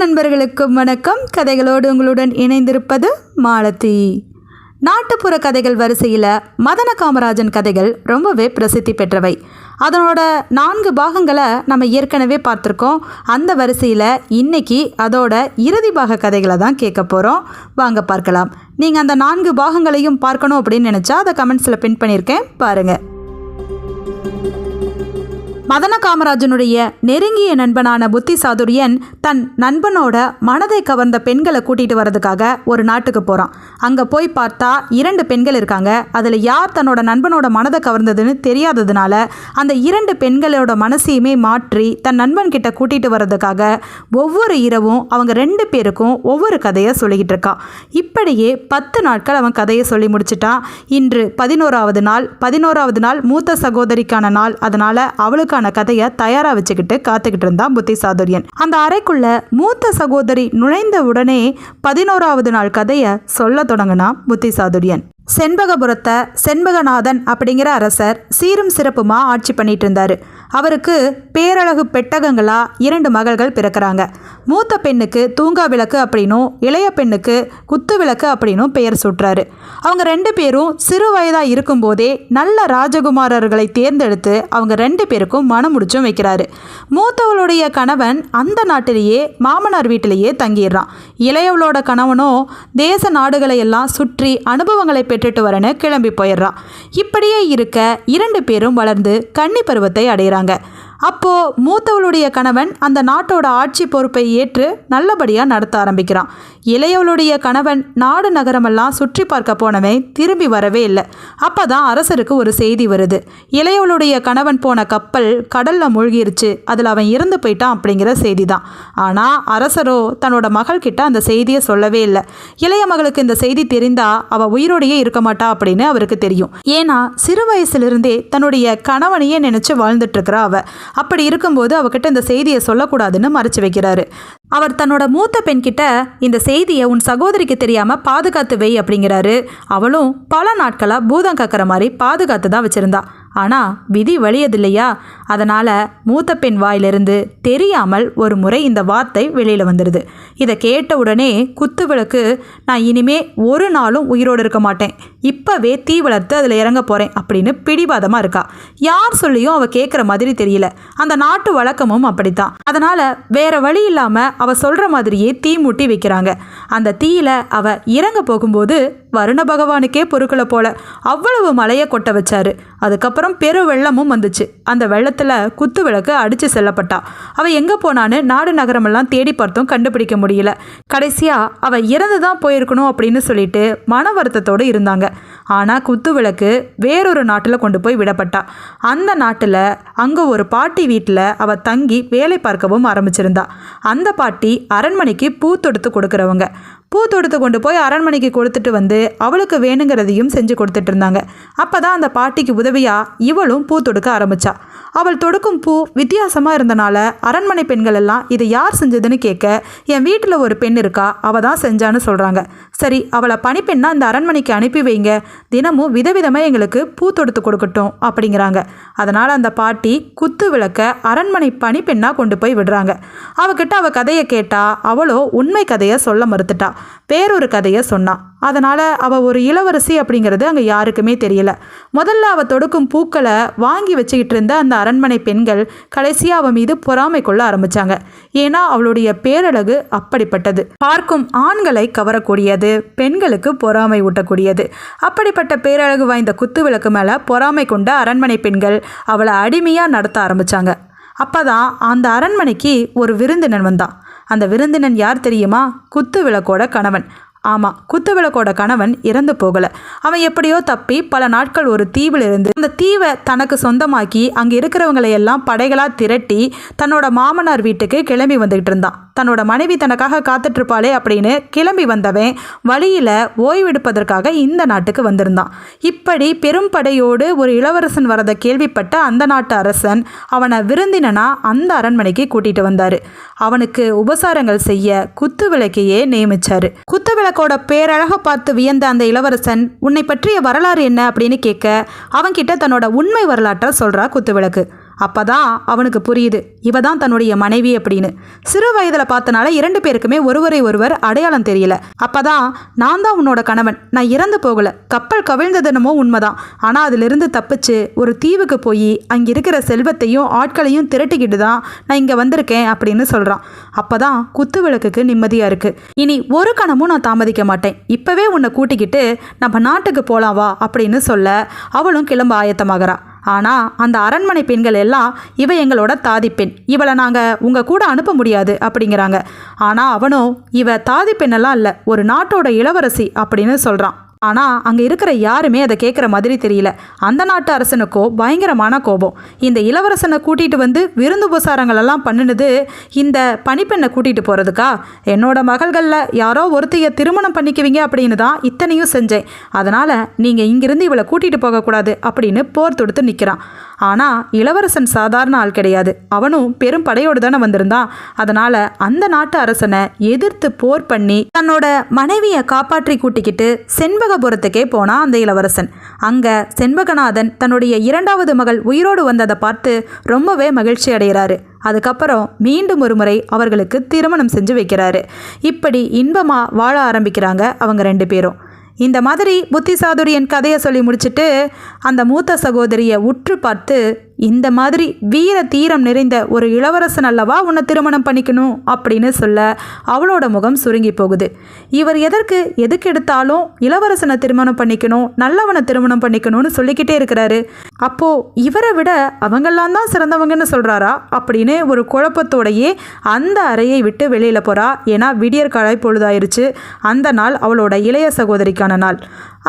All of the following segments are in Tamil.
நண்பர்களுக்கும் வணக்கம். கதைகளோடு உங்களுடன் இணைந்திருப்பது மாலதி. நாட்டுப்புற கதைகள் வரிசையில் மதன காமராஜன் கதைகள் ரொம்பவே பிரசித்தி பெற்றவை. அதனோட நான்கு பாகங்களை நம்ம ஏற்கனவே பார்த்துருக்கோம். அந்த வரிசையில் இன்னைக்கு அதோட இறுதி பாக கதைகளை தான் கேட்க போகிறோம் வாங்க பார்க்கலாம். நீங்கள் அந்த நான்கு பாகங்களையும் பார்க்கணும் அப்படின்னு நினச்சா அதை கமெண்ட்ஸில் பின் பண்ணியிருக்கேன். பாருங்கள் மதன காமராஜனுடைய நெருங்கிய நண்பனான புத்தி சாதுரியன் தன் நண்பனோட மனதை கவர்ந்த பெண்களை கூட்டிட்டு வர்றதுக்காக ஒரு நாட்டுக்கு போகிறான் அங்கே போய் பார்த்தா இரண்டு பெண்கள் இருக்காங்க. அதில் யார் தன்னோட நண்பனோட மனதை கவர்ந்ததுன்னு தெரியாததுனால அந்த இரண்டு பெண்களோட மனசையுமே மாற்றி தன் நண்பன் கிட்ட கூட்டிட்டு வர்றதுக்காக ஒவ்வொரு இரவும் அவங்க ரெண்டு பேருக்கும் ஒவ்வொரு கதையை சொல்லிக்கிட்டு இருக்கான் இப்படியே பத்து நாட்கள் அவன் கதையை சொல்லி முடிச்சிட்டான். இன்று பதினோராவது நாள் பதினோராவது நாள் மூத்த சகோதரிக்கான நாள். அதனால அதுக்கான கதையை தயாரா வச்சுக்கிட்டு காத்துக்கிட்டு இருந்தான் புத்தி சாதுரியன் அந்த அறைக்குள்ள மூத்த சகோதரி நுழைந்த உடனே பதினோராவது நாள் கதையை சொல்ல தொடங்கினான் புத்தி சாதுரியன் செண்பகபுரத்தை செண்பகநாதன் அப்படிங்கிற அரசர் சீரும் சிறப்புமா ஆட்சி பண்ணிட்டு இருந்தாரு. அவருக்கு பேரழகு பெட்டகங்களா இரண்டு மகள்கள் பிறக்கிறாங்க. மூத்த பெண்ணுக்கு தூங்கா விளக்கு அப்படின்னும் இளைய பெண்ணுக்கு குத்து விளக்கு அப்படின்னும் பெயர் சூட்டுறாரு. அவங்க ரெண்டு பேரும் சிறு வயதாக இருக்கும்போதே நல்ல ராஜகுமாரர்களை தேர்ந்தெடுத்து அவங்க ரெண்டு பேருக்கும் மனம் முடிச்சும் வைக்கிறாரு. மூத்தவளுடைய கணவன் அந்த நாட்டிலேயே மாமனார் வீட்டிலேயே தங்கிடுறான். இளையவளோட கணவனோ தேச நாடுகளை எல்லாம் சுற்றி அனுபவங்களை பெற்றுட்டு வரேன்னு கிளம்பி போயிடுறான். இப்படியே இருக்க இரண்டு பேரும் வளர்ந்து கன்னி பருவத்தை அடைகிறாங்க அப்போ மூத்தவளுடைய கணவன் அந்த நாட்டோட ஆட்சி பொறுப்பை ஏற்று நல்லபடியாக நடத்த ஆரம்பிக்கிறான். இளையவளுடைய கணவன் நாடு நகரமெல்லாம் சுற்றி பார்க்க போனவன் திரும்பி வரவே இல்லை. அப்போ தான் அரசருக்கு ஒரு செய்தி வருது. இளையவளுடைய கணவன் போன கப்பல் கடலில் மூழ்கிருச்சு. அதில் அவன் இறந்து போயிட்டான் அப்படிங்கிற செய்தி தான் ஆனால் அரசரோ தன்னோட மகள்கிட்ட அந்த செய்தியை சொல்லவே இல்லை. இளைய மகளுக்கு இந்த செய்தி தெரிந்தா அவள் உயிரோடையே இருக்க மாட்டா அப்படின்னு அவருக்கு தெரியும். ஏன்னா சிறு வயசுலேருந்தே தன்னுடைய கணவனையே நினச்சி வாழ்ந்துட்டு இருக்கிறா அவ. அப்படி இருக்கும்போது அவகிட்ட இந்த செய்தியை சொல்லக்கூடாதுன்னு மறைச்சு வைக்கிறாரு. அவர் தன்னோட மூத்த பெண்கிட்ட இந்த செய்தியை உன் சகோதரிக்கு தெரியாம பாதுகாத்து வை அப்படிங்கிறாரு. அவளும் பல நாட்களா பூதம் கக்கிற மாதிரி பாதுகாத்து தான் வச்சிருந்தா. ஆனால் விதி வழியதில்லையா அதனால் மூத்த பெண் வாயிலிருந்து தெரியாமல் ஒரு முறை இந்த வார்த்தை வெளியில் வந்துடுது இதை கேட்ட உடனே குத்து விளக்கு நான் இனிமே ஒரு நாளும் உயிரோடு இருக்க மாட்டேன். இப்போவே தீ வளர்த்து அதில் இறங்க போகிறேன் அப்படின்னு பிடிவாதமாக இருக்கா. யார் சொல்லியும் அவள் கேட்குற மாதிரி தெரியல. அந்த நாட்டு வழக்கமும் அப்படித்தான். அதனால் வேற வழி இல்லாமல் அவள் சொல்கிற மாதிரியே தீ மூட்டி வைக்கிறாங்க. அந்த தீயில அவ இறங்க போகும்போது வருண பகவானுக்கே பொறுக்கலை போல. அவ்வளவு மலையை கொட்ட வச்சாரு. அதுக்கப்புறம் பெரு வெள்ளமும் வந்துச்சு. அந்த வெள்ளத்தில் குத்து விளக்கு அடித்து செல்லப்பட்டா. அவள் எங்கே போனான்னு நாடு நகரமெல்லாம் தேடி பார்த்தும் கண்டுபிடிக்க முடியல. கடைசியாக அவள் இறந்து தான் போயிருக்கணும் அப்படின்னு சொல்லிட்டு மன வருத்தத்தோடு இருந்தாங்க. ஆனால் குத்து விளக்கு வேறொரு நாட்டில் கொண்டு போய் விடப்பட்டா. அந்த நாட்டில் அங்கே ஒரு பாட்டி வீட்டில் அவள் தங்கி வேலை பார்க்கவும் ஆரம்பிச்சிருந்தா. அந்த பாட்டி அரண்மனைக்கு பூ தொடுத்து கொடுக்குறவங்க. பூ தொடுத்து கொண்டு போய் அரண்மனைக்கு கொடுத்துட்டு வந்து அவளுக்கு வேணுங்கிறதையும் செஞ்சு கொடுத்துட்டு இருந்தாங்க. அப்போ தான் அந்த பாட்டிக்கு உதவியாக இவளும் பூ தொடுக்க ஆரம்பிச்சா. அவள் தொடுக்கும் பூ வித்தியாசமாக இருந்தனால அரண்மனை பெண்கள் எல்லாம் இதை யார் செஞ்சதுன்னு கேட்க என் வீட்டில் ஒரு பெண் இருக்கா அவள் தான் செஞ்சான்னு சொல்கிறாங்க சரி அவளை பணிப்பெண்ணா இந்த அரண்மனைக்கு அனுப்பி வைங்க. தினமும் விதவிதமாக எங்களுக்கு பூ தொடுத்து கொடுக்கட்டும் அப்படிங்கிறாங்க. அதனால் அந்த பாட்டி குத்து விளக்க அரண்மனை பணிப்பெண்ணாக கொண்டு போய் விடுறாங்க. அவகிட்ட அவ கதையை கேட்டா அவளோ உண்மை கதையை சொல்ல மறுத்துட்டா. வேறொரு கதையை சொன்னா. அதனால் அவள் ஒரு இளவரசி அப்படிங்கிறது அங்கே யாருக்குமே தெரியல. முதல்ல அவள் தொடுக்கும் பூக்களை வாங்கி வச்சுக்கிட்டு இருந்த அந்த அரண்மனை பெண்கள் கடைசியாக அவள் மீது பொறாமை கொள்ள ஆரம்பித்தாங்க ஏன்னா அவளுடைய பேரழகு அப்படிப்பட்டது. பார்க்கும் ஆண்களை கவரக்கூடியது பெண்களுக்கு பொறாமை ஊட்டக்கூடியது. அப்படிப்பட்ட பேரழகு வாய்ந்த குத்து விளக்கு மேலே பொறாமை கொண்ட அரண்மனை பெண்கள் அவளை அடிமையாக நடத்த ஆரம்பித்தாங்க அப்போ தான் அந்த அரண்மனைக்கு ஒரு விருந்தினன் வந்தான். அந்த விருந்தினன் யார் தெரியுமா? குத்து விளக்கோட கணவன். ஆமாம் குத்து விளக்கோட கணவன் இறந்து போகலை. அவன் எப்படியோ தப்பி பல நாட்கள் ஒரு தீவில் இருந்து அந்த தீவை தனக்கு சொந்தமாக்கி அங்கே இருக்கிறவங்களை எல்லாம் படைகளாக திரட்டி தன்னோட மாமனார் வீட்டுக்கு கிளம்பி வந்துகிட்டு இருந்தான். தன்னோட மனைவி தனக்காக காத்துட்டு இருப்பாளே அப்படின்னு கிளம்பி வந்தவன் வழியில் ஓய்வெடுப்பதற்காக இந்த நாட்டுக்கு வந்திருந்தான். இப்படி பெரும் படையோடு ஒரு இளவரசன் வரதை கேள்விப்பட்ட அந்த நாட்டு அரசன் அவனை விருந்தினனா அந்த அரண்மனைக்கு கூட்டிட்டு வந்தாரு. அவனுக்கு உபசாரங்கள் செய்ய குத்து விளக்கையே நியமிச்சாரு. குத்து விளக்கோட பேரழக பார்த்து வியந்த அந்த இளவரசன் உன்னை பற்றிய வரலாறு என்ன? அப்படின்னு கேட்க அவன்கிட்ட தன்னோட உண்மை வரலாற்றை சொல்றா குத்து விளக்கு. அப்பதான் அவனுக்கு புரியுது. இவ தான் தன்னுடைய மனைவி அப்படின்னு. சிறு வயதில் பார்த்தனால இரண்டு பேருக்குமே ஒருவரை ஒருவர் அடையாளம் தெரியல. அப்பதான் நான் தான் உன்னோட கணவன். நான் இறந்து போகல. கப்பல் கவிழ்ந்ததுனமோ உண்மைதான். ஆனால் அதிலிருந்து தப்பிச்சு ஒரு தீவுக்கு போய் அங்கே இருக்கிற செல்வத்தையும் ஆட்களையும் திரட்டிக்கிட்டு தான் நான் இங்கே வந்திருக்கேன் அப்படின்னு சொல்கிறான் அப்பதான் குத்து விளக்குக்கு நிம்மதியாக இருக்குது இனி ஒரு கணமும் நான் தாமதிக்க மாட்டேன். இப்போவே உன்னை கூட்டிக்கிட்டு நம்ம நாட்டுக்கு போகலாம் வா அப்படின்னு சொல்ல அவளும் கிளம்ப ஆயத்தமாகறா. ஆனால் அந்த அரண்மனை பெண்கள் எல்லாம் இவ எங்களோட தாதி பெண். இவளை நாங்கள் உங்கள் கூட அனுப்ப முடியாது அப்படிங்கிறாங்க. ஆனால் அவனும் இவ தாதி பெண்ணெல்லாம் இல்லை. ஒரு நாட்டோட இளவரசி அப்படின்னு சொல்கிறான் ஆனால் அங்கே இருக்கிற யாருமே அதை கேட்குற மாதிரி தெரியல. அந்த நாட்டு அரசனுக்கோ பயங்கரமான கோபம். இந்த இளவரசனை கூட்டிகிட்டு வந்து விருந்து உபசாரங்கள் எல்லாம் பண்ணினது இந்த பணிப்பெண்ணை கூட்டிகிட்டு போகிறதுக்கா என்னோட மகள்களில் யாரோ ஒருத்தைய திருமணம் பண்ணிக்குவீங்க அப்படின்னு தான் இத்தனையும் செஞ்சேன். அதனால் நீங்கள் இங்கிருந்து இவளை கூட்டிகிட்டு போகக்கூடாது அப்படின்னு போர் தொடுத்து நிற்கிறான் ஆனால் இளவரசன் சாதாரண ஆள் கிடையாது. அவனும் பெரும் படையோடு தானே வந்திருந்தான் அதனால் அந்த நாட்டு அரசனை எதிர்த்து போர் பண்ணி தன்னோட மனைவியை காப்பாற்றி கூட்டிக்கிட்டு செண்பகபுரத்துக்கே போனான் அந்த இளவரசன். அங்கே செண்பகநாதன் தன்னுடைய இரண்டாவது மகள் உயிரோடு வந்ததை பார்த்து ரொம்பவே மகிழ்ச்சி அடைகிறாரு. அதுக்கப்புறம் மீண்டும் ஒரு முறை அவர்களுக்கு திருமணம் செஞ்சு வைக்கிறாரு. இப்படி இன்பமாக வாழ ஆரம்பிக்கிறாங்க அவங்க ரெண்டு பேரும். இந்த மாதிரி புத்தி சாதுரியன் கதையை சொல்லி முடிச்சிட்டு அந்த மூத்த சகோதரியை உற்று பார்த்து இந்த மாதிரி வீர தீரம் நிறைந்த ஒரு இளவரசன் அல்லவா உன்னை திருமணம் பண்ணிக்கணும் அப்படின்னு சொல்ல அவளோட முகம் சுருங்கி போகுது. இவர் எதற்கு எதுக்கு எடுத்தாலும் இளவரசனை திருமணம் பண்ணிக்கணும் நல்லவனை திருமணம் பண்ணிக்கணும்னு சொல்லிக்கிட்டே இருக்கிறாரு. அப்போ இவரை விட அவங்கெல்லாம் தான் சிறந்தவங்கன்னு சொல்றாரா? அப்படின்னு ஒரு குழப்பத்தோடையே அந்த அறையை விட்டு வெளியில போறா. ஏன்னா விடியற் காலை பொழுதாயிருச்சு. அந்த நாள் அவளோட இளைய சகோதரிக்கான நாள்.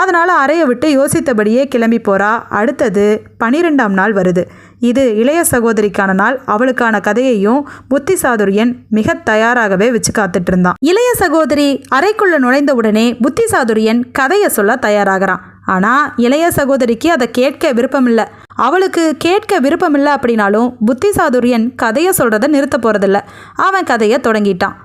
அதனால் அறையை விட்டு யோசித்தபடியே கிளம்பி போறா. அடுத்தது பனிரெண்டாம் நாள் வருது. இது இளைய சகோதரிக்கான நாள். அவளுக்கான கதையையும் புத்தி சாதுரியன் மிக தயாராகவே வச்சு காத்துட்டு இருந்தான் இளைய சகோதரி அறைக்குள்ள நுழைந்த உடனே புத்தி சாதுரியன் கதையை சொல்ல தயாராகிறான். ஆனால் இளைய சகோதரிக்கு அதை கேட்க விருப்பமில்லை. அவளுக்கு கேட்க விருப்பமில்லை அப்படின்னாலும் புத்தி சாதுரியன் கதையை சொல்கிறத நிறுத்த போகிறதில்ல அவன் கதையை தொடங்கிட்டான்.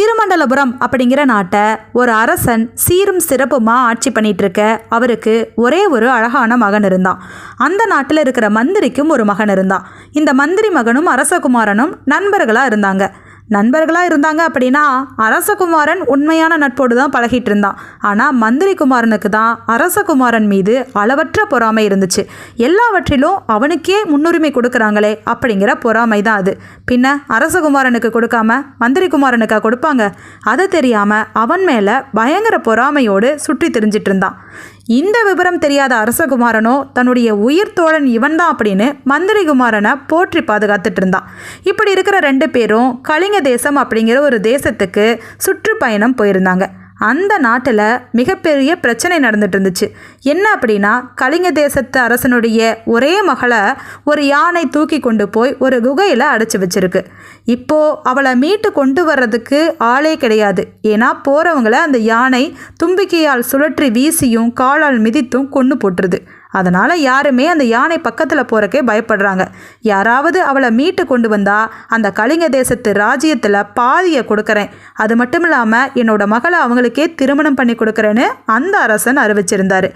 திருமண்டலபுரம் அப்படிங்கிற நாட்டை ஒரு அரசன் சீரும் சிறப்புமா ஆட்சி பண்ணிட்டு இருக்க அவருக்கு ஒரே ஒரு அழகான மகன் இருந்தான். அந்த நாட்டில் இருக்கிற மந்திரிக்கும் ஒரு மகன் இருந்தான். இந்த மந்திரி மகனும் அரசகுமாரனும் நண்பர்களாக இருந்தாங்க. நண்பர்களாக இருந்தாங்க அப்படின்னா அரசகுமாரன் உண்மையான நட்போடு தான் பழகிட்டு இருந்தான். ஆனால் மந்திரி குமாரனுக்கு தான் அரசகுமாரன் மீது அளவற்ற பொறாமை இருந்துச்சு. எல்லாவற்றிலும் அவனுக்கே முன்னுரிமை கொடுக்குறாங்களே அப்படிங்கிற பொறாமை தான் அது. பின்ன அரசகுமாரனுக்கு கொடுக்காம மந்திரி குமாரனுக்கா கொடுப்பாங்க? அது தெரியாமல் அவன் மேலே பயங்கர பொறாமையோடு சுற்றி தெரிஞ்சிட்டு இருந்தான். இந்த விவரம் தெரியாத அரசகுமாரனோ தன்னுடைய உயிர் தோழன் இவன்தான் அப்படின்னு மந்திரிகுமாரனை போற்றி பாதுகாத்துட்டு இருந்தான் இப்படி இருக்கிற ரெண்டு பேரும் கலிங்க தேசம் அப்படிங்கிற ஒரு தேசத்துக்கு சுற்றுப்பயணம் போயிருந்தாங்க. அந்த நாட்டில் மிகப்பெரிய பிரச்சனை நடந்துட்டு இருந்துச்சு என்ன அப்படின்னா கலிங்க தேசத்து அரசனுடைய ஒரே மகளை ஒரு யானை தூக்கி கொண்டு போய் ஒரு குகையில் அடைச்சி வச்சிருக்கு. இப்போது அவளை மீட்டு கொண்டு வர்றதுக்கு ஆளே கிடையாது. ஏன்னா போகிறவங்கள அந்த யானை தும்பிக்கையால் சுழற்றி வீசியும் காலால் மிதித்தும் கொண்டு போட்டுருது. அதனால் யாருமே அந்த யானை பக்கத்தில் போகிறக்கே பயப்படுறாங்க. யாராவது அவளை மீட்டு கொண்டு வந்தா அந்த கலிங்க தேசத்து ராஜ்யத்தில் பாதியை கொடுக்குறேன். அது மட்டும் இல்லாமல் என்னோட மகளை அவங்களுக்கே திருமணம் பண்ணி கொடுக்குறேன்னு அந்த அரசன் அறிவிச்சிருந்தார்.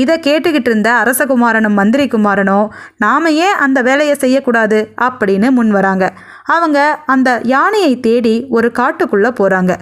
இதை கேட்டுக்கிட்டு இருந்த அரசகுமாரனும் மந்திரி குமாரனும் நாம ஏன் அந்த வேலையை செய்யக்கூடாது? அப்படின்னு முன் வராங்க. அவங்க அந்த யானையை தேடி ஒரு காட்டுக்குள்ளே போகிறாங்க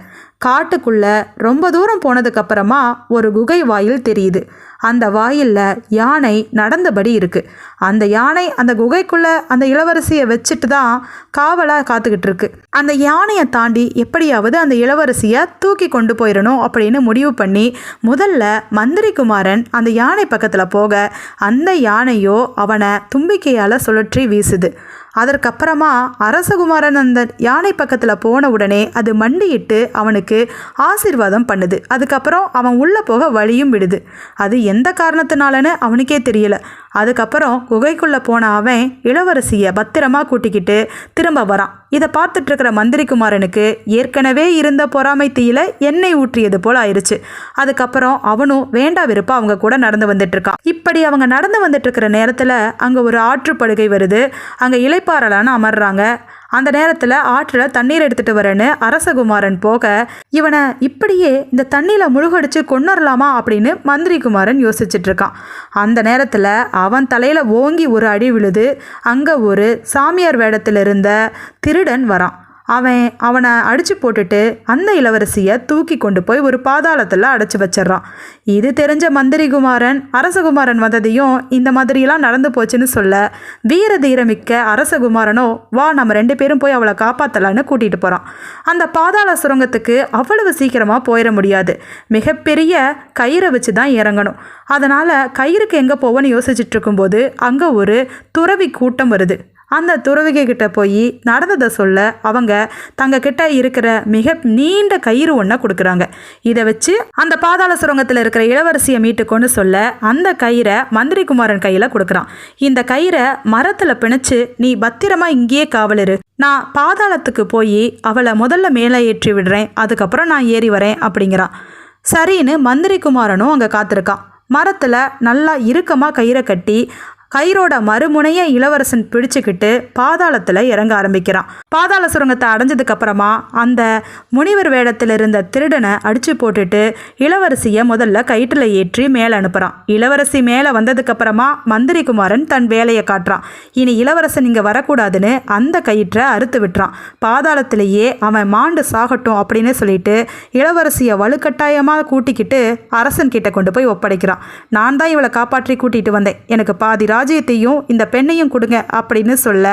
காட்டுக்குள்ள ரொம்ப தூரம் போனதுக்கப்புறமா ஒரு குகை வாயில் தெரியுது. அந்த வாயிலில் யானை நடந்தபடி இருக்கு. அந்த யானை அந்த குகைக்குள்ள அந்த இளவரசியை வச்சுட்டு தான் காவலாக காத்துக்கிட்டு இருக்கு. அந்த யானையை தாண்டி எப்படியாவது அந்த இளவரசியை தூக்கி கொண்டு போயிடணும் அப்படின்னு முடிவு பண்ணி முதல்ல மந்திரி குமாரன் அந்த யானை பக்கத்தில் போக அந்த யானையோ அவனை தும்பிக்கையால் சுழற்றி வீசுது. அதற்கப்புறமா அரசகுமாரன் அந்த யானை பக்கத்தில் போன உடனே அது மண்டியிட்டு அவனுக்கு ஆசீர்வாதம் பண்ணுது. அதுக்கப்புறம் அவன் உள்ளே போக வழியும் விடுது. அது எந்த காரணத்தினாலன்னு அவனுக்கே தெரியல. அதுக்கப்புறம் குகைக்குள்ளே போன அவன் இளவரசியை பத்திரமா கூட்டிக்கிட்டு திரும்ப வரான். இதை பார்த்துட்டு இருக்கிற மந்திரி குமாரனுக்கு ஏற்கனவே இருந்த பொறாமை தீயில எண்ணெய் ஊற்றியது போல ஆயிடுச்சு அதுக்கப்புறம் அவனும் வேண்டா விருப்பம் அவங்க கூட நடந்து வந்துட்டு இருக்கான் இப்படி அவங்க நடந்து வந்துட்டு இருக்கிற நேரத்தில் அங்கே ஒரு ஆற்றுப்படுகை வருது. அங்கே இலைப்பாறலான்னு அமர்றாங்க. அந்த நேரத்தில் ஆற்றில் தண்ணீர் எடுத்துட்டு வரேன்னு அரசகுமாரன் போக இவனை இப்படியே இந்த தண்ணியில் முழுகடிச்சு கொண்டுடலாமா அப்படின்னு மந்திரி குமாரன் யோசிச்சுட்டு இருக்கான். அந்த நேரத்தில் அவன் தலையில் ஓங்கி ஒரு அடி விழுது அங்கே ஒரு சாமியார் வேடத்தில் இருந்த திருடன் வரான். அவன் அவனை அடித்து போட்டுட்டு அந்த இளவரசியை தூக்கி கொண்டு போய் ஒரு பாதாளத்தில் அடைச்சி வச்சிடுறான். இது தெரிஞ்ச மந்திரிகுமாரன் அரசகுமாரன் வந்ததையும் இந்த மாதிரியெல்லாம் நடந்து போச்சுன்னு சொல்ல வீர தீரமிக்க அரசகுமாரனோ வா நம்ம ரெண்டு பேரும் போய் அவளை காப்பாற்றலான்னு கூட்டிகிட்டு போகிறான் அந்த பாதாள சுரங்கத்துக்கு அவ்வளவு சீக்கிரமாக போயிட முடியாது. மிகப்பெரிய கயிறை வச்சு தான் இறங்கணும். அதனால் கயிறுக்கு எங்கே போவோன்னு யோசிச்சுட்டு இருக்கும்போது அங்கே ஒரு துறவி கூட்டம் வருது. அந்த துறவிகை கிட்ட போய் நடந்ததை சொல்ல அவங்க தங்க கிட்ட இருக்கிற மிக நீண்ட கயிறு ஒன்றை கொடுக்குறாங்க. இதை வச்சு அந்த பாதாள சுரங்கத்தில் இருக்கிற இளவரசியை மீட்டுக்கொண்டு சொல்ல அந்த கயிறை மந்திரி குமாரன் கையில் கொடுக்குறான். இந்த கயிறை மரத்தில் பிணைச்சு நீ பத்திரமா இங்கேயே காவலிரு. நான் பாதாளத்துக்கு போய் அவளை முதல்ல மேலே ஏற்றி விடுறேன். அதுக்கப்புறம் நான் ஏறி வரேன் அப்படிங்கிறான். சரின்னு மந்திரி குமாரனும் அங்கே காத்திருக்கான். மரத்தில் நல்லா இறுக்கமாக கயிறை கட்டி கயிறோட மறுமுனையை இளவரசன் பிடிச்சுக்கிட்டு பாதாளத்தில் இறங்க ஆரம்பிக்கிறான். பாதாள சுரங்கத்தை அடைஞ்சதுக்கு அப்புறமா அந்த முனிவர் வேடத்தில் இருந்த திருடனை அடிச்சு போட்டுட்டு இளவரசியை முதல்ல கயிற்றில் ஏற்றி மேலே அனுப்புகிறான் இளவரசி மேலே வந்ததுக்கப்புறமா மந்திரிகுமாரன் மந்திரி குமாரன் தன் வேலையை காட்டுறான். இனி இளவரசன் இங்கே வரக்கூடாதுன்னு அந்த கயிற்றை அறுத்து விட்டுறான். பாதாளத்திலேயே அவன் மாண்டு சாகட்டும் அப்படின்னு சொல்லிட்டு இளவரசியை வலுக்கட்டாயமாக கூட்டிக்கிட்டு அரசன் கிட்ட கொண்டு போய் ஒப்படைக்கிறான். நான் தான் இவளை காப்பாற்றி கூட்டிகிட்டு வந்தேன். எனக்கு பாதி ராஜ்யத்தையும் இந்த பெண்ணையும் கொடுங்க அப்படின்னு சொல்ல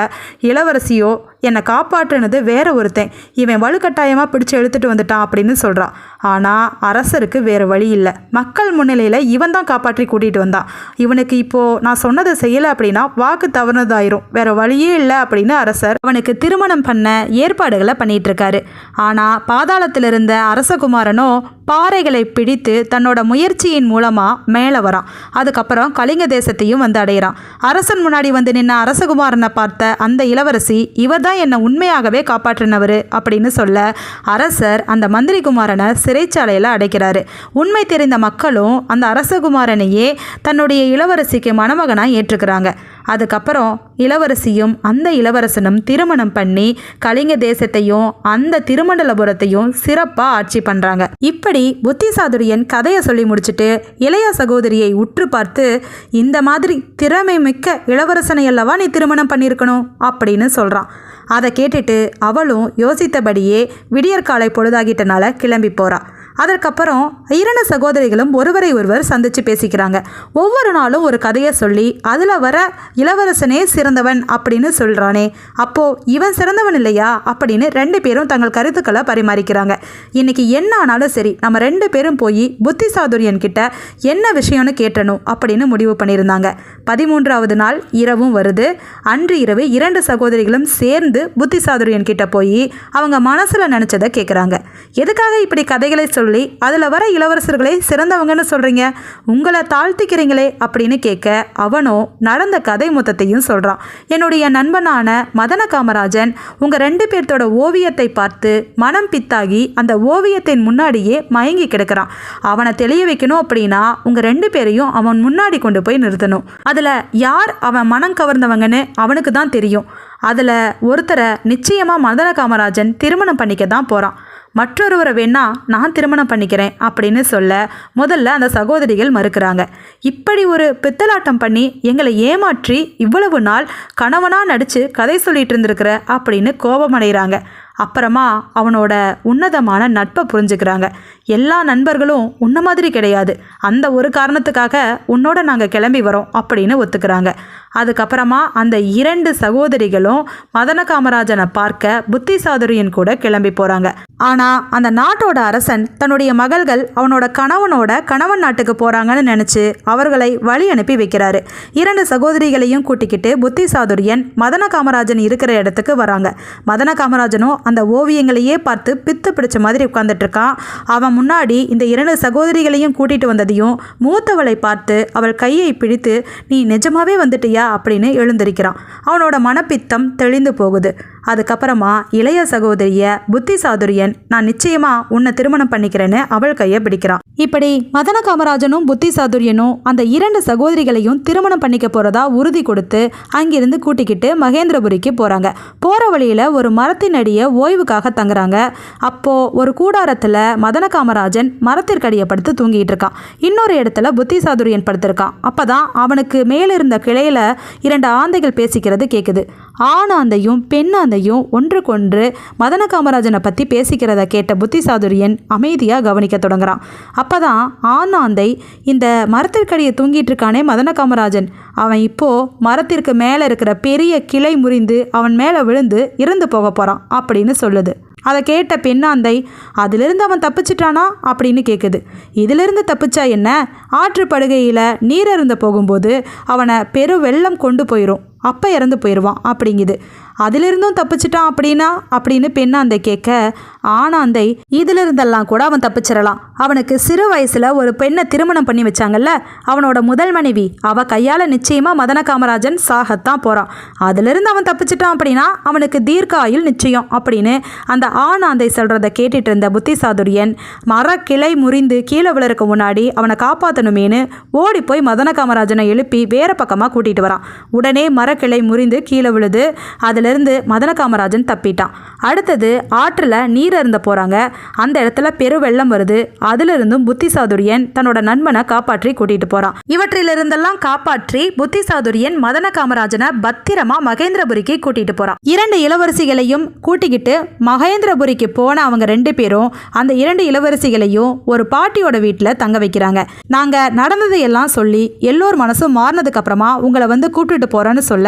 இளவரசியோ என்னை காப்பாற்றுனது வேற ஒருத்தன். இவன் வலுக்கட்டாயமாக பிடிச்சி எடுத்துட்டு வந்துட்டான் அப்படின்னு சொல்கிறான் ஆனால் அரசருக்கு வேறு வழி இல்லை. மக்கள் முன்னிலையில் இவன் தான் காப்பாற்றி கூட்டிகிட்டு வந்தான் இவனுக்கு இப்போது நான் சொன்னதை செய்யலை அப்படின்னா வாக்கு தவறுனதாயிரும். வேற வழியே இல்லை அப்படின்னு அரசர் அவனுக்கு திருமணம் பண்ண ஏற்பாடுகளை பண்ணிகிட்ருக்காரு ஆனால் பாதாளத்தில் இருந்த அரசகுமாரனோ பாறைகளை பிடித்து தன்னோட முயற்சியின் மூலமாக மேலே வரான். அதுக்கப்புறம் கலிங்க தேசத்தையும் வந்து அடையிறான். அரசன் முன்னாடி வந்து நின்ன அரசகுமாரனை பார்த்த அந்த இளவரசி இவர் தான் என்னை உண்மையாகவே காப்பாற்றினவர் அப்படின்னு சொல்ல அரசர் அந்த மந்திரி குமாரனை சிறைச்சாலையில் அடைக்கிறாரு. உண்மை தெரிந்த மக்களும் அந்த அரசகுமாரனையே தன்னுடைய இளவரசிக்கு மணமகனாக ஏற்றுக்கிறாங்க. அதுக்கப்புறம் இளவரசியும் அந்த இளவரசனும் திருமணம் பண்ணி கலிங்க தேசத்தையும் அந்த திருமண்டலபுரத்தையும் சிறப்பாக ஆட்சி பண்ணுறாங்க இப்படி புத்திசாதுரியன் கதையை சொல்லி முடிச்சுட்டு இளைய சகோதரியை உற்று பார்த்து இந்த மாதிரி திறமை மிக்க இளவரசனை அல்லவா நீ திருமணம் பண்ணியிருக்கணும்? அப்படின்னு சொல்கிறான் அதை கேட்டுட்டு அவளும் யோசித்தபடியே விடியற்காலை பொழுதாகிட்டனால கிளம்பி போகிறாள் அதற்கப்புறம் இரண்டு சகோதரிகளும் ஒருவரை ஒருவர் சந்தித்து பேசிக்கிறாங்க. ஒவ்வொரு நாளும் ஒரு கதையை சொல்லி அதில் வர இளவரசனே சிறந்தவன் அப்படின்னு சொல்கிறானே அப்போது இவன் சிறந்தவன் இல்லையா? அப்படின்னு ரெண்டு பேரும் தங்கள் கருத்துக்களை பரிமாறிக்கிறாங்க. இன்றைக்கி என்ன ஆனாலும் சரி நம்ம ரெண்டு பேரும் போய் புத்தி சாதுரியன் கிட்ட என்ன விஷயம்னு கேட்டணும் அப்படின்னு முடிவு பண்ணியிருந்தாங்க. பதிமூன்றாவது நாள் இரவும் வருது. அன்று இரவு இரண்டு சகோதரிகளும் சேர்ந்து புத்தி சாதுரியன் கிட்ட போய் அவங்க மனசில் நினச்சதை கேட்குறாங்க எதுக்காக இப்படி கதைகளை சொல்லி அதில் வர இளவரசர்களே சிறந்தவங்கன்னு சொல்கிறீங்க உங்களை தாழ்த்திக்கிறீங்களே அப்படின்னு கேட்க அவனோ நடந்த கதை மொத்தத்தையும் சொல்கிறான் என்னுடைய நண்பனான மதன காமராஜன் உங்கள் ரெண்டு பேர்த்தோட ஓவியத்தை பார்த்து மனம் பித்தாகி அந்த ஓவியத்தின் முன்னாடியே மயங்கி கிடக்கிறான். அவனை தெளிய வைக்கணும் அப்படின்னா உங்கள் ரெண்டு பேரையும் அவன் முன்னாடி கொண்டு போய் நிறுத்தணும். அதில் யார் அவன் மனம் கவர்ந்தவங்கன்னு அவனுக்கு தான் தெரியும். அதில் ஒருத்தரை நிச்சயமாக மதன காமராஜன் திருமணம் பண்ணிக்க தான் போகிறான் மற்றொருவரை வேணா நான் திருமணம் பண்ணிக்கிறேன் அப்படின்னு சொல்ல முதல்ல அந்த சகோதரிகள் மறுக்கிறாங்க. இப்படி ஒரு பித்தலாட்டம் பண்ணி எங்களை ஏமாற்றி இவ்வளவு நாள் கணவனாக நடித்து கதை சொல்லிட்டு இருந்திருக்கிற அப்படின்னு கோபமடைகிறாங்க. அப்புறமா அவனோட உன்னதமான நட்பை புரிஞ்சுக்கிறாங்க. எல்லா நண்பர்களும் உன்ன மாதிரி கிடையாது. அந்த ஒரு காரணத்துக்காக உன்னோட நாங்கள் கிளம்பி வரோம் அப்படின்னு ஒத்துக்கிறாங்க. அதுக்கப்புறமா அந்த இரண்டு சகோதரிகளும் மதன காமராஜனை பார்க்க புத்திசாதுரியன் கூட கிளம்பி போகிறாங்க ஆனால் அந்த நாட்டோட அரசன் தன்னுடைய மகள்கள் அவனோட கணவனோட கணவன் நாட்டுக்கு போகிறாங்கன்னு நினச்சி அவர்களை வழி அனுப்பி வைக்கிறாரு. இரண்டு சகோதரிகளையும் கூட்டிக்கிட்டு புத்தி சாதுரியன் மதன காமராஜன் இருக்கிற இடத்துக்கு வராங்க. மதன காமராஜனும் அந்த ஓவியங்களையே பார்த்து பித்து பிடிச்ச மாதிரி உட்கார்ந்துட்டு இருக்கான். அவன் முன்னாடி இந்த இரண்டு சகோதரிகளையும் கூட்டிட்டு வந்ததையும் மூத்தவளை பார்த்து அவள் கையை பிடித்து நீ நிஜமாவே வந்துட்டியா? அப்படின்னு எழுந்திருக்கிறான். அவனோட மனப்பித்தம் தெளிந்து போகுது. அதுக்கப்புறமா இளைய சகோதரிய புத்தி சாதுரியன் நான் நிச்சயமா உன்னை திருமணம் பண்ணிக்கிறேன்னு அவள் கையை பிடிக்கிறான். இப்படி மதன காமராஜனும் புத்தி சாதுரியனும் அந்த இரண்டு சகோதரிகளையும் திருமணம் பண்ணிக்க போறதா உறுதி கொடுத்து அங்கிருந்து கூட்டிக்கிட்டு மகேந்திரபுரிக்கு போறாங்க. போற வழியில ஒரு மரத்தின் அடிய ஓய்வுக்காக தங்குறாங்க. அப்போ ஒரு கூடாரத்துல மதன காமராஜன் மரத்திற்கடியை படுத்து தூங்கிட்டு இருக்கான். இன்னொரு இடத்துல புத்தி சாதுரியன் படுத்திருக்கான். அப்பதான் அவனுக்கு மேலிருந்த கிளையில இரண்டு ஆந்தைகள் பேசிக்கிறது கேட்குது ஆணாந்தையும் பெண்ணாந்தையும் ஒன்றுக்கொன்று மதன காமராஜனை பற்றி பேசிக்கிறத கேட்ட புத்தி சாதுரியன் அமைதியாக கவனிக்க தொடங்குறான். அப்போ தான் ஆணாந்தை இந்த மரத்திற்கடியை தூங்கிட்டு இருக்கானே மதன காமராஜன். அவன் இப்போது மரத்திற்கு மேலே இருக்கிற பெரிய கிளை முறிந்து அவன் மேலே விழுந்து இறந்து போக போகிறான் அப்படின்னு சொல்லுது. அதை கேட்ட பெண்ணாந்தை அதிலிருந்து அவன் தப்பிச்சிட்டானா? அப்படின்னு கேட்குது இதிலிருந்து தப்பிச்சா என்ன? ஆற்றுப்படுகையில் நீர் அருந்த போகும்போது அவனை பெரு வெள்ளம் கொண்டு போயிடும் அப்போ இறந்து போயிடுவான் அப்படிங்குது. அதிலிருந்தும் தப்பிச்சிட்டான் அப்படின்னா? அப்படின்னு பெண்ணாந்தை கேட்க ஆணாந்தை இதிலிருந்தெல்லாம் கூட அவன் தப்பிச்சிடலாம். அவனுக்கு சிறு வயசில் ஒரு பெண்ணை திருமணம் பண்ணி வச்சாங்கல்ல அவனோட முதல் மனைவி. அவ கையால் நிச்சயமாக மதன காமராஜன் சாகத்தான் போகிறான் அதிலிருந்து அவன் தப்பிச்சிட்டான் அப்படின்னா அவனுக்கு தீர்க்க நிச்சயம் அப்படின்னு அந்த ஆணாந்தை சொல்கிறத கேட்டுட்டு இருந்த புத்தி சாதுரியன் மரக்கிளை முறிந்து கீழே விழறதுக்கு முன்னாடி அவனை காப்பாற்றணுமேனு ஓடி போய் மதன காமராஜனை எழுப்பி வேற பக்கமாக கூட்டிகிட்டு வரான். உடனே மரக்கிளை முறிந்து கீழே விழுது அதில் அதுலேருந்து மதன காமராஜன் தப்பிட்டான். அடுத்தது ஆற்றில் நீர் அருந்த போகிறாங்க அந்த இடத்துல பெரு வெள்ளம் வருது. அதிலிருந்தும் புத்தி சாதுரியன் தன்னோட நண்பனை காப்பாற்றி கூட்டிகிட்டு போகிறான் இவற்றிலிருந்தெல்லாம் காப்பாற்றி புத்தி சாதுரியன் மதன காமராஜனை பத்திரமா மகேந்திரபுரிக்கு கூட்டிகிட்டு போகிறான் இரண்டு இளவரசிகளையும் கூட்டிக்கிட்டு மகேந்திரபுரிக்கு போன அவங்க ரெண்டு பேரும் அந்த இரண்டு இளவரசிகளையும் ஒரு பாட்டியோட வீட்டில் தங்க வைக்கிறாங்க. நாங்கள் நடந்ததையெல்லாம் சொல்லி எல்லோர் மனசும் மாறினதுக்கு அப்புறமா உங்களை வந்து கூப்பிட்டுட்டு போகிறோன்னு சொல்ல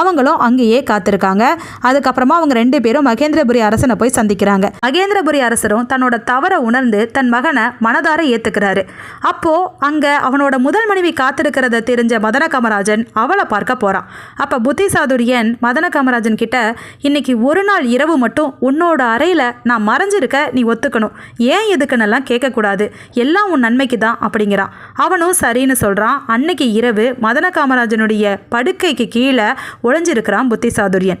அவங்களும் அங்கேயே காத்திருக்காங்க. அதுக்கப்புறமா அவங்க ரெண்டு பேரும் மகேந்திரபுரி அரசனை போய் சந்திக்கிறாங்க. மகேந்திரபுரி அரசரும் தன்னோட தவறை உணர்ந்து தன் மகனை மனதார ஏத்துக்கிறாரு. அப்போ அங்க அவனோட முதல் மனைவி காத்திருக்கிறத தெரிஞ்ச மதன காமராஜன் அவளை பார்க்க போறான். அப்ப புத்தி சாதுரியன் மதன கமராஜன் கிட்ட இன்னைக்கு ஒரு நாள் இரவு மட்டும் உன்னோட அறையில நான் மறைஞ்சிருக்க நீ ஒத்துக்கணும். ஏன் எதுக்குன்னெல்லாம் கேட்கக்கூடாது. எல்லாம் உன் நன்மைக்கு தான் அப்படிங்கிறான். அவனும் சரின்னு சொல்றான். அன்னைக்கு இரவு மதன காமராஜனுடைய படுக்கைக்கு கீழே ஒழிஞ்சிருக்கிறான் புத்தி சாதுரியன்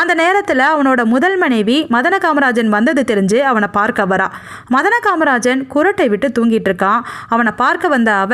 அந்த நேரத்தில் அவனோட முதல் மனைவி மதன காமராஜன் வந்தது தெரிஞ்சு அவனை பார்க்க வரா. மதன காமராஜன் குரட்டை விட்டு தூங்கிட்டு இருக்கான். அவனை பார்க்க வந்த அவ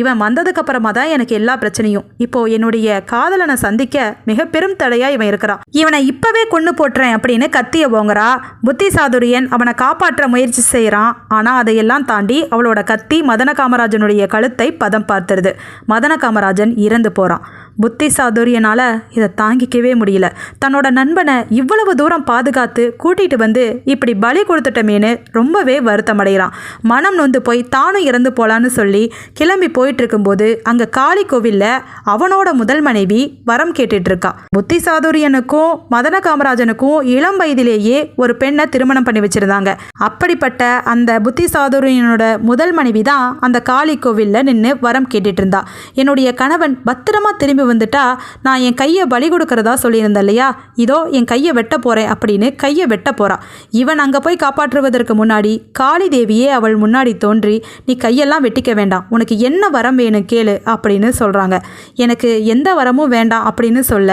இவன் வந்ததுக்கு அப்புறமா தான் எனக்கு எல்லா பிரச்சனையும். இப்போ என்னுடைய காதலனை சந்திக்க மிக பெரும் தடையா இவன் இருக்கிறான். இவனை இப்பவே கொண்டு போட்டுறேன் அப்படின்னு கத்திய போங்கிறா புத்தி சாதுரியன் அவனை காப்பாற்ற முயற்சி செய்கிறான் ஆனால் அதையெல்லாம் தாண்டி அவளோட கத்தி மதன காமராஜனுடைய கழுத்தை பதம் பார்த்துருது. மதன காமராஜன் இறந்து போகிறான் புத்தி சாதுரியனால் இதை தாங்கிக்கவே முடியல. தன்னோட நண்பனை இவ்வளவு தூரம் பாதுகாத்து கூட்டிட்டு வந்து இப்படி பலி கொடுத்துட்டமேன்னு ரொம்பவே வருத்தம் அடைகிறான் மனம் நொந்து போய் தானும் இறந்து போலான்னு சொல்லி கிளம்பி போயிட்டு இருக்கும்போது அங்க காளி கோவில்ல அவனோட முதல் மனைவி வரம் கேட்டுட்டு இருக்கா புத்தி சாதுரியனுக்கும் மதன காமராஜனுக்கும் இளம் வயதிலேயே ஒரு பெண்ணை திருமணம் பண்ணி வச்சிருந்தாங்க. அப்படிப்பட்ட அந்த புத்தி சாதுரியனோட முதல் மனைவி தான் அந்த காளி கோவில்ல நின்று வரம் கேட்டுட்டு இருந்தா என்னுடைய கணவன் பத்திரமா திரும்பி வந்துட்டா நான் என் கையை பலி கொடுக்கறதா சொல்லியிருந்தேன் இல்லையா? இதோ என் கையை வெட்ட போறேன் அப்படின்னு கையை வெட்ட போறா. இவன் அங்க போய் காப்பாற்றுவதற்கு முன்னாடி காளி தேவியே அவள் முன்னாடி தோன்றி நீ கையெல்லாம் வெட்டிக்க வேண்டாம். உனக்கு என்ன வரம் வேணும் கேளு அப்படின்னு சொல்றாங்க. எனக்கு எந்த வரமும் வேண்டாம் அப்படின்னு சொல்ல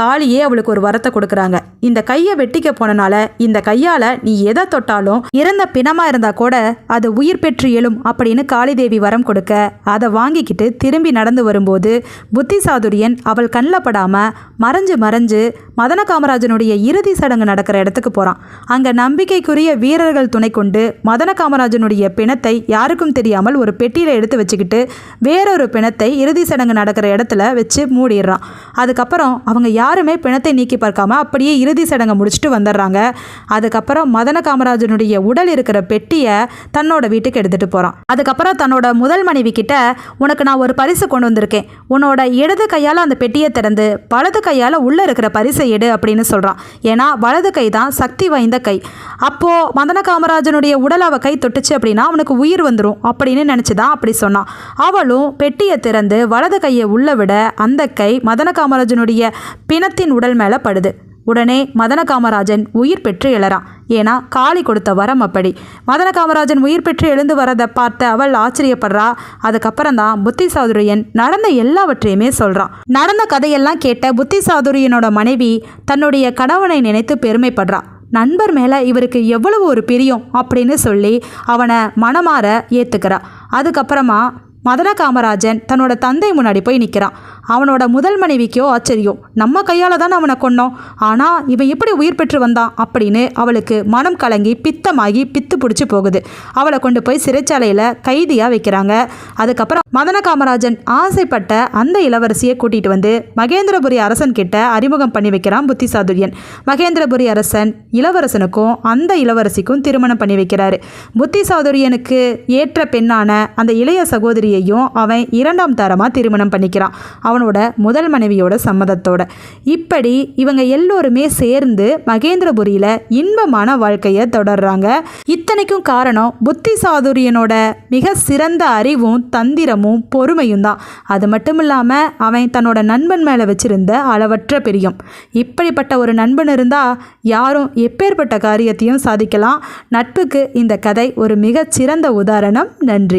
காளியே அவளுக்கு ஒரு வரத்தை கொடுக்குறாங்க. இந்த கையை வெட்டிக்க போனனால இந்த கையால நீ எதை தொட்டாலும் இறந்த பிணமா இருந்தா கூட அது உயிர் பெற்று எழும் அப்படின்னு காளிதேவி வரம் கொடுக்க அதை வாங்கிக்கிட்டு திரும்பி நடந்து வரும்போது புத்தி சாதுரியன் அவள் கண்ணில் படாம மறைஞ்சு மறைஞ்சு மதன காமராஜனுடைய இறுதி சடங்கு நடக்கிற இடத்துக்கு போறான். அங்க நம்பிக்கைக்குரிய வீரர்கள் துணை கொண்டு மதன காமராஜனுடைய பிணத்தை யாருக்கும் தெரியாமல் ஒரு பெட்டியில எடுத்து வச்சுக்கிட்டு வேறொரு பிணத்தை இறுதி சடங்கு நடக்கிற இடத்துல வச்சு மூடிடுறான். அதுக்கப்புறம் அவங்க யாருமே பிணத்தை நீக்கி பார்க்காம அப்படியே இறுதி சடங்கை முடிச்சுட்டு வந்துடுறாங்க. அதுக்கப்புறம் மதன காமராஜனுடைய உடல் இருக்கிற பெட்டியை தன்னோட வீட்டுக்கு எடுத்துகிட்டு போகிறான் அதுக்கப்புறம் தன்னோட முதல் மனைவி கிட்ட உனக்கு நான் ஒரு பரிசு கொண்டு வந்திருக்கேன். உன்னோட இடது கையால் அந்த பெட்டியை திறந்து வலது கையால் உள்ளே இருக்கிற பரிசை எடு அப்படின்னு சொல்கிறான் ஏன்னா வலது கை தான் சக்தி வாய்ந்த கை. அப்போது மதன காமராஜனுடைய உடல் அவள் கை தொட்டுச்சு அப்படின்னா அவனுக்கு உயிர் வந்துடும் அப்படின்னு நினச்சி தான் அப்படி சொன்னான். அவளும் பெட்டியை திறந்து வலது கையை உள்ள விட அந்த கை மதன காமராஜனுடைய பிணத்தின் உடல் மேலே படுது. உடனே மதன காமராஜன் உயிர் பெற்று எழறான். ஏன்னா காளி கொடுத்த வரம் அப்படி. மதன காமராஜன் உயிர் பெற்று எழுந்து வரதை பார்த்து அவள் ஆச்சரியப்படுறா. அதுக்கப்புறம் தான் புத்திசாதுரியன் நடந்த எல்லாவற்றையுமே சொல்கிறான் நடந்த கதையெல்லாம் கேட்ட புத்திசாதுரியனோட மனைவி தன்னுடைய கணவனை நினைத்து பெருமைப்படுறா. நண்பர் மேலே இவருக்கு எவ்வளவு ஒரு பிரியம் அப்படின்னு சொல்லி அவனை மனமாற ஏற்றுக்கிறா அதுக்கப்புறமா மதன காமராஜன் தன்னோட தந்தை முன்னாடி போய் நிற்கிறான் அவனோட முதல் மனைவிக்கோ ஆச்சரியம். நம்ம கையால் தான் அவனை கொன்னோம். ஆனால் இவன் எப்படி உயிர் பெற்று வந்தான் அப்படின்னு அவளுக்கு மனம் கலங்கி பித்தமாகி பித்து பிடிச்சி போகுது. அவளை கொண்டு போய் சிறைச்சாலையில் கைதியாக வைக்கிறாங்க. அதுக்கப்புறம் மதன காமராஜன் ஆசைப்பட்ட அந்த இளவரசியை கூட்டிகிட்டு வந்து மகேந்திரபுரி அரசன் கிட்ட அறிமுகம் பண்ணி வைக்கிறான் புத்திசாதுரியன். மகேந்திரபுரி அரசன் இளவரசனுக்கும் அந்த இளவரசிக்கும் திருமணம் பண்ணி வைக்கிறாரு. புத்திசாதுரியனுக்கு ஏற்ற பெண்ணான அந்த இளைய சகோதரியையும் அவன் இரண்டாம் தரமாக திருமணம் பண்ணிக்கிறான். அவன் அவனோட முதல் மனைவியோட சம்மதத்தோட. இப்படி இவங்க எல்லோருமே சேர்ந்து மகேந்திரபுரியில் இன்பமான வாழ்க்கையை தொடர்றாங்க. இத்தனைக்கும் காரணம் புத்தி சாதுரியனோட மிக சிறந்த அறிவும் தந்திரமும் பொறுமையும் தான். அது மட்டும் இல்லாமல் அவன் தன்னோட நண்பன் மேலே வச்சிருந்த அளவற்ற பிரியம். இப்படிப்பட்ட ஒரு நண்பன் இருந்தால் யாரும் எப்பேற்பட்ட காரியத்தையும் சாதிக்கலாம். நட்புக்கு இந்த கதை ஒரு மிகச்சிறந்த உதாரணம். நன்றி.